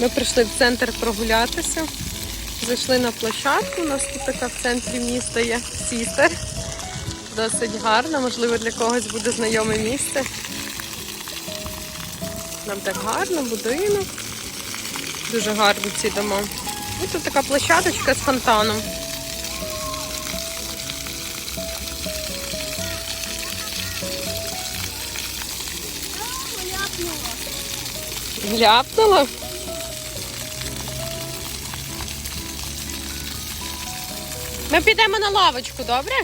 Ми прийшли в центр прогулятися. Зайшли на площадку. У нас тут така в центрі міста є сістер. Досить гарно, можливо, для когось буде знайоме місце. Нам так гарно, будинок. Дуже гарні ці дома. І тут така площадочка з фонтаном. Ляпнула? Ми підемо на лавочку, добре?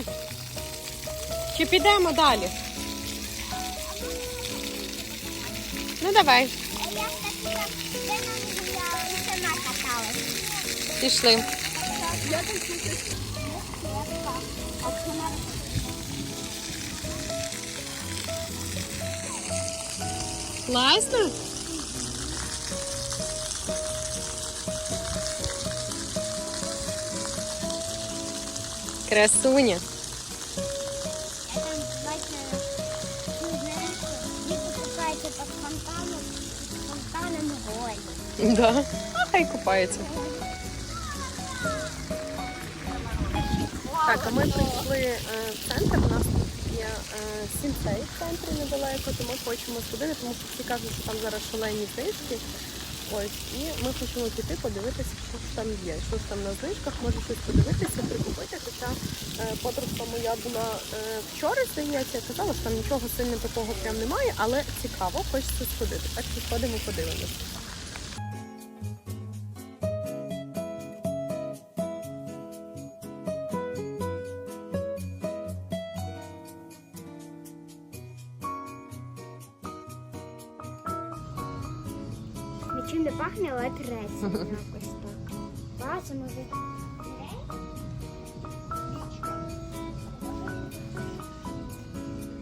Чи підемо далі? Ну давай, Я хотіла, де нам гуляла, каталась. пішли. Я. Класно? Красуня. Я там ну, під фонтаном, голі. Да. А хай купається. Так, а ми прийшли е, в центр. У нас тут є е, сінцей в центрі недалеко, тому хочемо сходити, тому що всі кажуть, що там зараз шалені знижки. Ось, і ми хочемо піти подивитися, що ж там є, що ж там на знижках, може щось подивитися, прикупити. Хоча е, подружка моя була е, вчора, здається, казала, що там нічого сильно такого прям немає, але цікаво, хочеться сходити. Так що сходимо, подивимося. Нічим не пахне, але треться якось так. Бачу, може.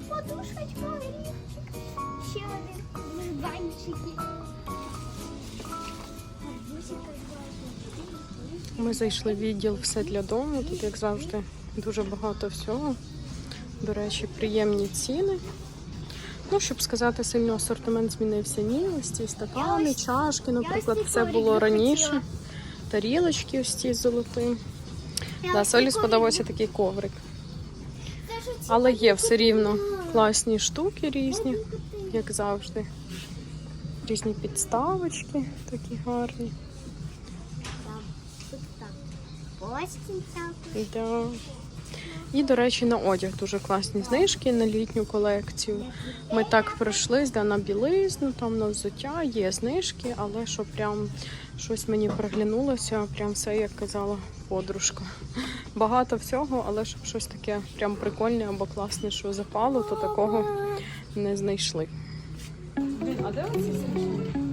Подушечка, олівчик. Ще один банчики. Ми зайшли в відділ все для дому. Тут, як завжди, дуже багато всього. До речі, приємні ціни. Ну, щоб сказати, сильно асортимент змінився. Ні, ось ці стакани, чашки, наприклад, все було раніше. Тарілочки ось ці золоті. Да, Солі сподобався такий коврик. Але є все рівно класні штуки різні, як завжди. Різні підставочки такі гарні. Там, тут так. Так. Да. І, до речі, на одяг дуже класні знижки на літню колекцію. Ми так пройшлись, да, на білизну, там на взуття є знижки, але що прям щось мені приглянулося, прям все, як казала подружка. Багато всього, але щоб щось таке прям прикольне або класне, що запало, то такого не знайшли. А де оці Ладно.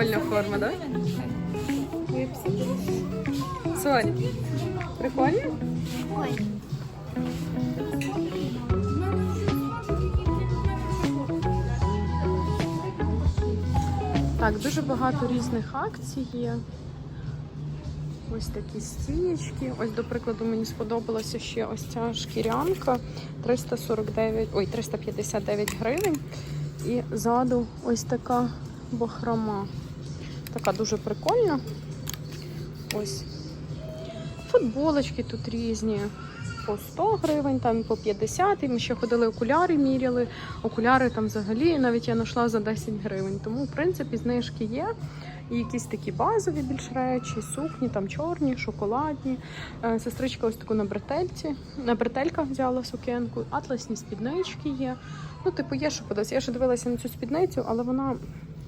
Прикольна форма, так? Да? Сонь, прикольно? Так, дуже багато різних акцій є. Ось такі стієчки. Ось, до прикладу, мені сподобалася ще ось ця шкірянка 349, ой, 359 гривень. І ззаду ось така бахрома. Така дуже прикольна. Ось. Футболочки тут різні. По 100 гривень, там по 50. І ми ще ходили окуляри, міряли. Окуляри там взагалі навіть я знайшла за 10 гривень. Тому, в принципі, знижки є. І якісь такі базові більш речі, сукні, там чорні, шоколадні. Е, Сестричка ось таку на бретельці. На бретельках взяла сукенку, атласні спіднички є. Ну, типу, є що подивитися. Я ще дивилася на цю спідницю, але вона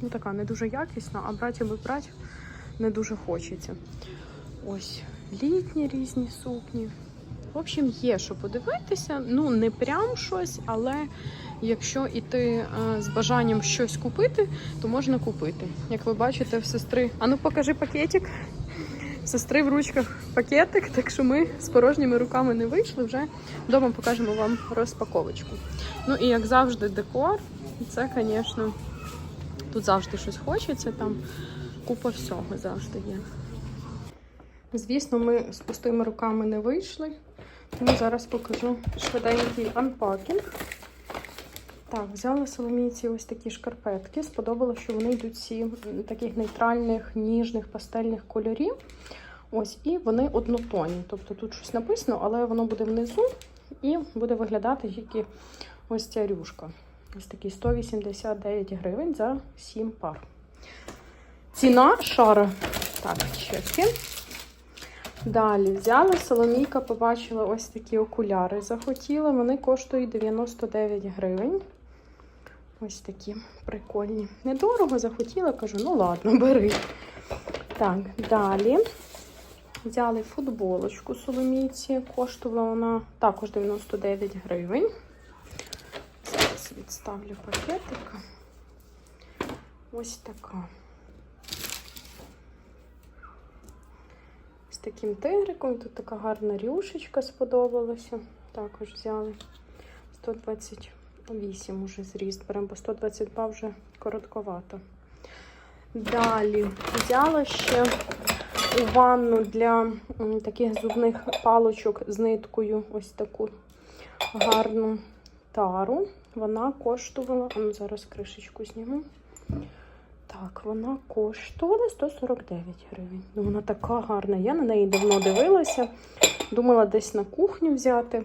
ну, така не дуже якісна, а брати аби брати не дуже хочеться. Ось літні різні сукні. В общем, є що подивитися. Ну, не прям щось, але якщо іти е, з бажанням щось купити, то можна купити. Як ви бачите, в сестри. А ну покажи пакетик. Сестри в ручках пакетик, так що ми з порожніми руками не вийшли. Вже вдома покажемо вам розпаковочку. Ну і як завжди, декор. Це, звісно, тут завжди щось хочеться, там купа всього завжди є. Звісно, ми з пустими руками не вийшли, тому зараз покажу швиденький анпакінг. Так, взяла соломійці ось такі шкарпетки. Сподобалося, що вони йдуть всі таких нейтральних, ніжних, пастельних кольорів. Ось, і вони однотонні. Тобто тут щось написано, але воно буде внизу і буде виглядати як ось ця рюшка. Ось такий 189 гривень за 7 пар. Ціна шара. Так, чеки. Далі взяла Соломійка, побачила ось такі окуляри. Захотіла. Вони коштують 99 гривень. Ось такі прикольні. Недорого захотіла, кажу, ну ладно, бери. Так, далі. Взяли футболочку Соломійці. Коштувала вона також 99 гривень. Відставлю пакетик. Ось така. з таким тигриком. Тут така гарна рюшечка сподобалася. Також взяли 128 уже зріст. Беремо, бо 122 вже коротковато. Далі взяла ще у ванну для таких зубних палочок з ниткою ось таку гарну тару. Вона коштувала, а ну зараз кришечку зніму. Так, вона коштувала 149 гривень. Ну, вона така гарна. Я на неї давно дивилася. Думала десь на кухню взяти.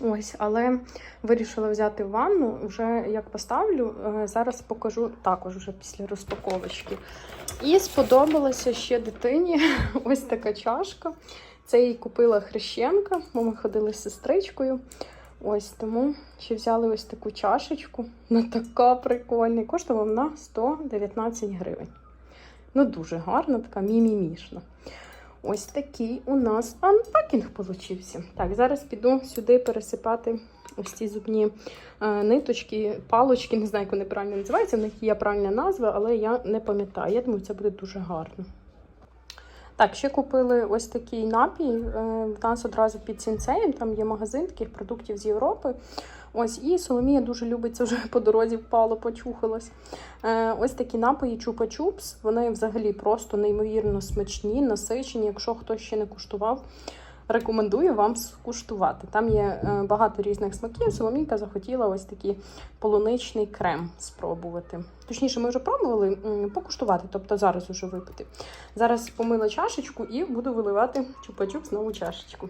Ось, але вирішила взяти ванну. Вже як поставлю, е, зараз покажу також вже після розпаковочки. І сподобалася ще дитині ось така чашка. Це їй купила хрещенка, бо ми ходили з сестричкою. Ось тому ще взяли ось таку чашечку. Вона така прикольна. Коштувала вона 119 гривень. Ну, дуже гарна, така мімімішна. Ось такий у нас анпакінг получився. Так, зараз піду сюди пересипати ось ці зубні е, ниточки, палочки, не знаю, як вони правильно називаються. В них є правильна назва, але я не пам'ятаю. Я думаю, це буде дуже гарно. Так, ще купили ось такий напій. е, В нас одразу під сінцеєм. Там є магазин таких продуктів з Європи. Ось, і Соломія дуже любить це вже по дорозі впало, почухалась. Е, Ось такі напої чупа-чупс. Вони взагалі просто неймовірно смачні, насичені. Якщо хтось ще не куштував, рекомендую вам скуштувати. Там є е, багато різних смаків. Соломійка захотіла ось такий полуничний крем спробувати. Точніше, ми вже пробували покуштувати, тобто зараз уже випити. Зараз помила чашечку і буду виливати чупа-чупс в чашечку.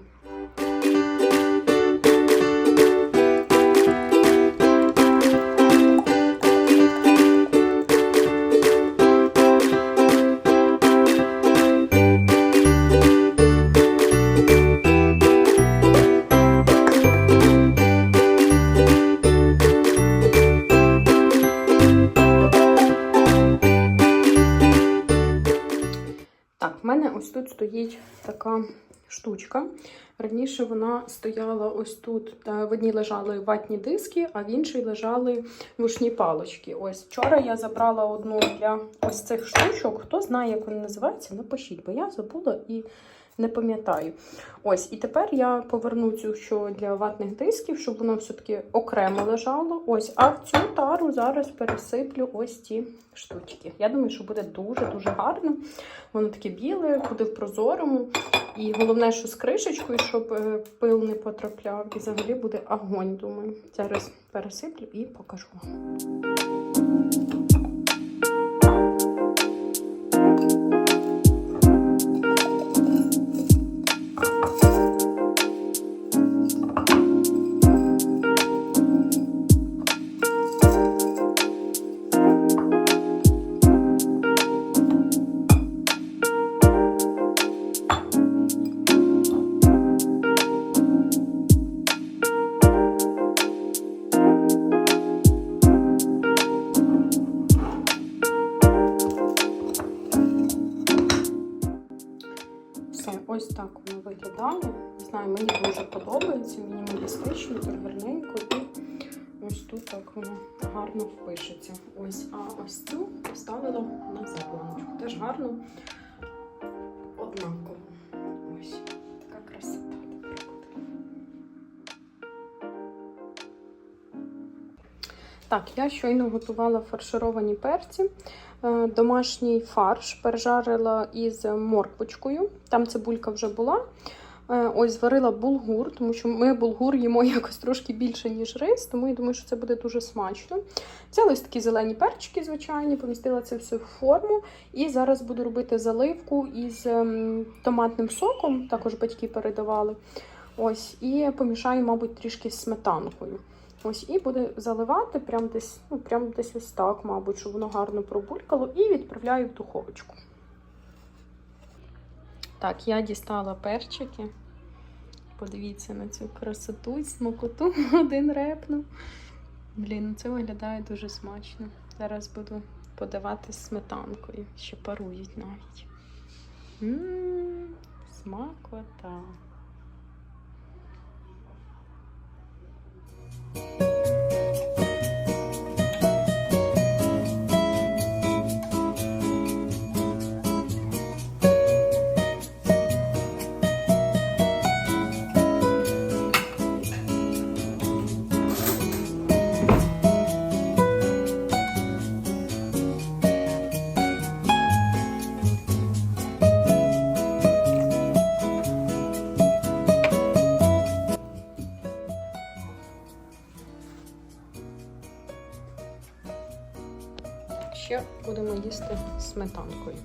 Ось тут стоїть така штучка. Раніше вона стояла ось тут. В одній лежали ватні диски, а в іншій лежали вушні палочки. Ось вчора я забрала одну для ось цих штучок. Хто знає, як вони називаються, напишіть, бо я забула і Не пам'ятаю. Ось, і тепер я поверну цю що для ватних дисків, щоб воно все-таки окремо лежало. Ось, а в цю тару зараз пересиплю ось ці штучки. Я думаю, що буде дуже-дуже гарно. Воно таке біле, буде в прозорому. І головне, що з кришечкою, щоб е, пил не потрапляв. І взагалі буде огонь, думаю. Зараз пересиплю і покажу вам. Ось так воно виглядає. Не знаю, мені дуже подобається, мінімалістично, гарненько. І ось тут так воно гарно впишеться. Ось, а ось цю поставила на запланочку. Теж гарно однаково. Ось така красота. Так, я щойно готувала фаршировані перці. Е, Домашній фарш пережарила із морквочкою. Там цибулька вже була. Е, Ось зварила булгур, тому що ми булгур їмо якось трошки більше, ніж рис, тому я думаю, що це буде дуже смачно. Взяла ось такі зелені перчики, звичайні, помістила це все в форму. І зараз буду робити заливку із ем, томатним соком, також батьки передавали. Ось, і помішаю, мабуть, трішки з сметанкою. Ось, і буде заливати прям десь, ну, прям десь ось так, мабуть, щоб воно гарно пробулькало, і відправляю в духовочку. Так, я дістала перчики. Подивіться на цю красоту і смакоту. Один репнув. Блін, ну це виглядає дуже смачно. Зараз буду подавати з сметанкою. Ще парують навіть. Ммм, смакота. Thank you. Ще будемо їсти сметанкою.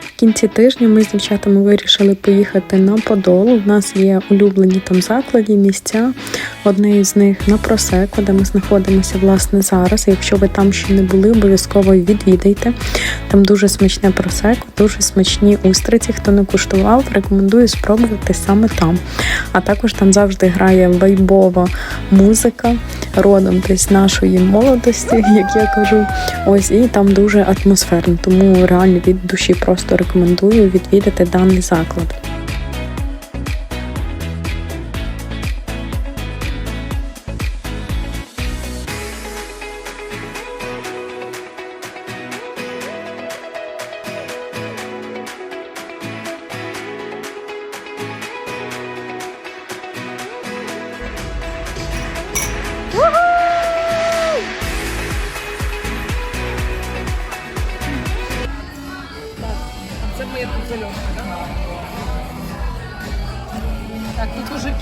В кінці тижня ми з дівчатами вирішили поїхати на Подолу. У нас є улюблені там заклади, місця. Одне із них на Просеко, де ми знаходимося власне зараз. Якщо ви там ще не були, обов'язково відвідайте. Там дуже смачне просеко, дуже смачні устриці. Хто не куштував, рекомендую спробувати саме там. А також там завжди грає вайбова музика, родом десь нашої молодості, як я кажу. Ось і там дуже атмосферно. Тому реально від душі просто рекомендую відвідати даний заклад.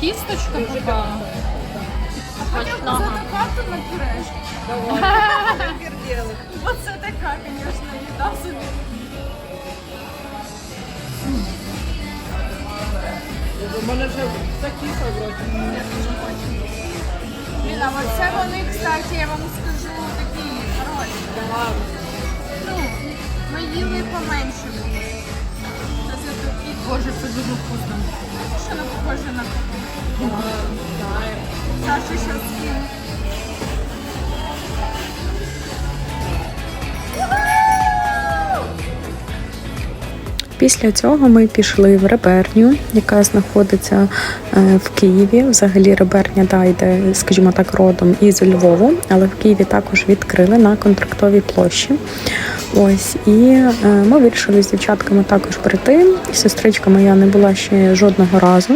Кісточка така. Смачного. карту на пюрешку. Оце така, звісно, їда собі. У мене вже закисла вроді. Блін, а оце вони, кстати, я вам скажу, такі хороші. Ну, ми їли поменше. Це боже, це дуже вкусно. Що не похоже на? Після цього ми пішли в реберню, яка знаходиться е, в Києві. Взагалі реберня да, йде, скажімо так, родом із Львову, але в Києві також відкрили на контрактовій площі. Ось і е, ми вирішили з дівчатками також прийти. Сестричка моя не була ще жодного разу.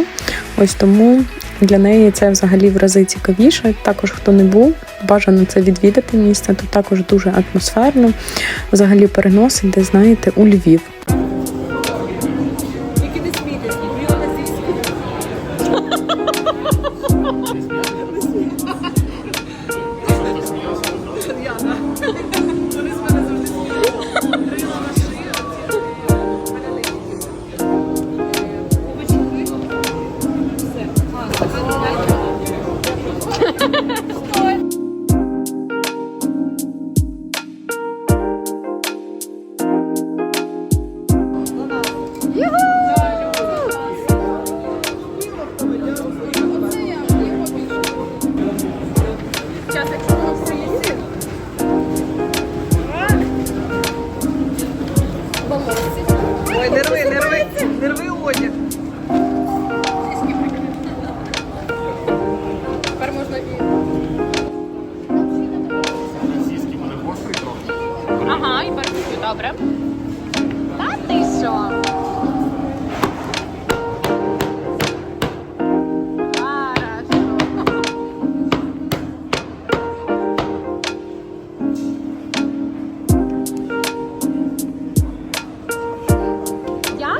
Ось тому для неї це взагалі в рази цікавіше. Також хто не був, бажано це відвідати місце. Тут також дуже атмосферно. Взагалі переносить, де знаєте, у Львів.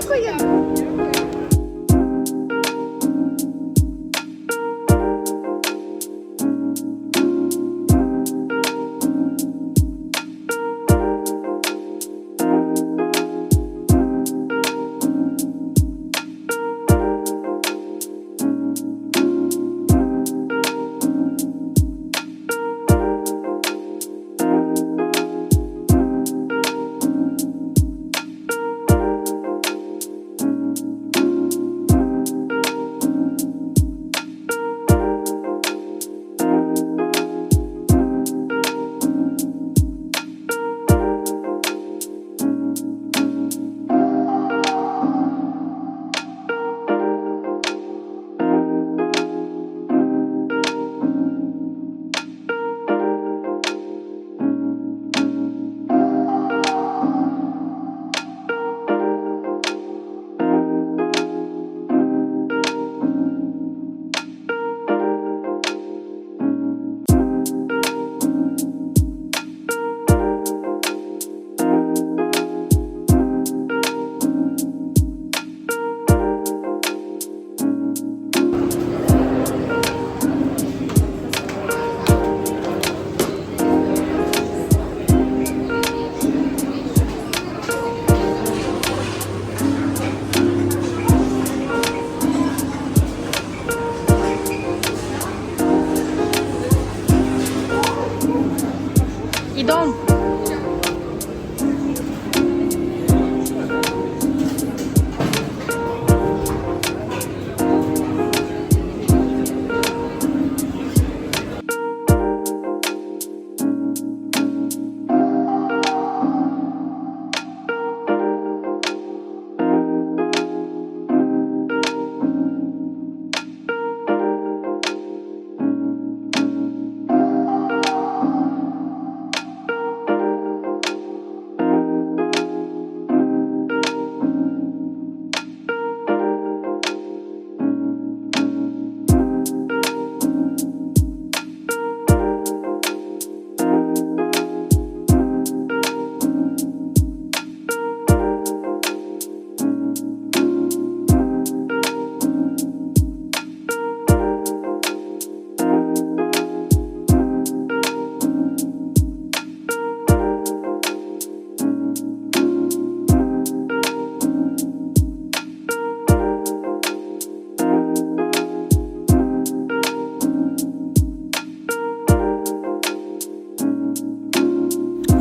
ko yun.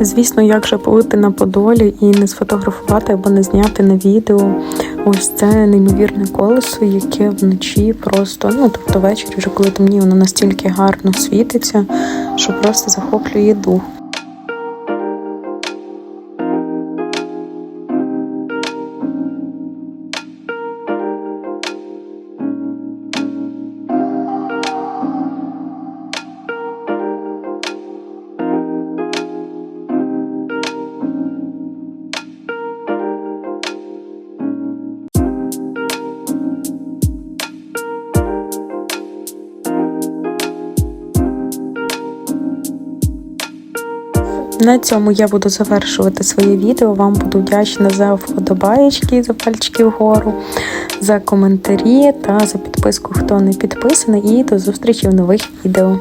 Звісно, як же побути на Подолі і не сфотографувати або не зняти на відео ось це неймовірне колесо, яке вночі просто, ну тобто ввечері, вже коли темніє, воно настільки гарно світиться, що просто захоплює дух. На цьому я буду завершувати своє відео. Вам буду вдячна за вподобаєчки, за пальчики вгору, за коментарі та за підписку, хто не підписаний. І до зустрічі в нових відео.